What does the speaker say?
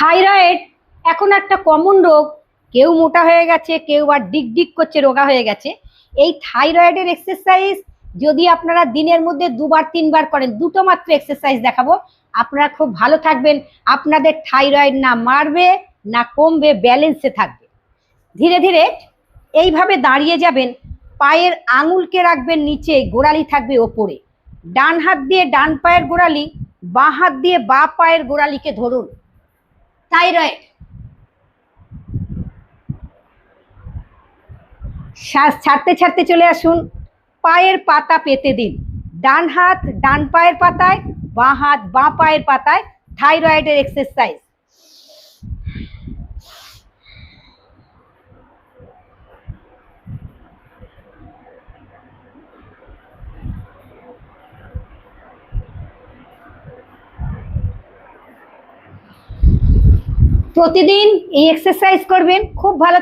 Thyroid, এখন একটা common রোগ। কেউ মোটা হয়ে গেছে, কেউ আর ডিক ডিক করছে, রোগা হয়ে গেছে। এই থাইরয়েডের এক্সারসাইজ যদি আপনারা দিনের মধ্যে দুবার, তিনবার করেন, দুটো মাত্র এক্সারসাইজ দেখাবো। আপনারা খুব ভালো থাকবেন। আপনাদের থাইরয়েড না মারবে, না কমবে ব্যালেন্সে থাকবে। ধীরে ধীরে এইভাবে দাঁড়িয়ে যাবেন। পায়ের আঙুলকে রাখবেন নিচে, গোড়ালি থাকবে ওপরে। ডান হাত দিয়ে ডান পায়ের গোড়ালি, বাঁ হাত দিয়ে বাঁ পায়ের গোড়ালিকে ধরুন। থাইরয়েড শ্বাস ছাড়তে ছাড়তে চলে আসুন। পায়ের পাতা পেতে দিন। ডান হাত, ডান পায়ের পাতায়, বাঁ হাত, বাঁ পায়ের পাতায় থাইরয়েডের এক্সারসাইজ প্রতিদিন এই এক্সারসাইজ করবেন খুব ভালো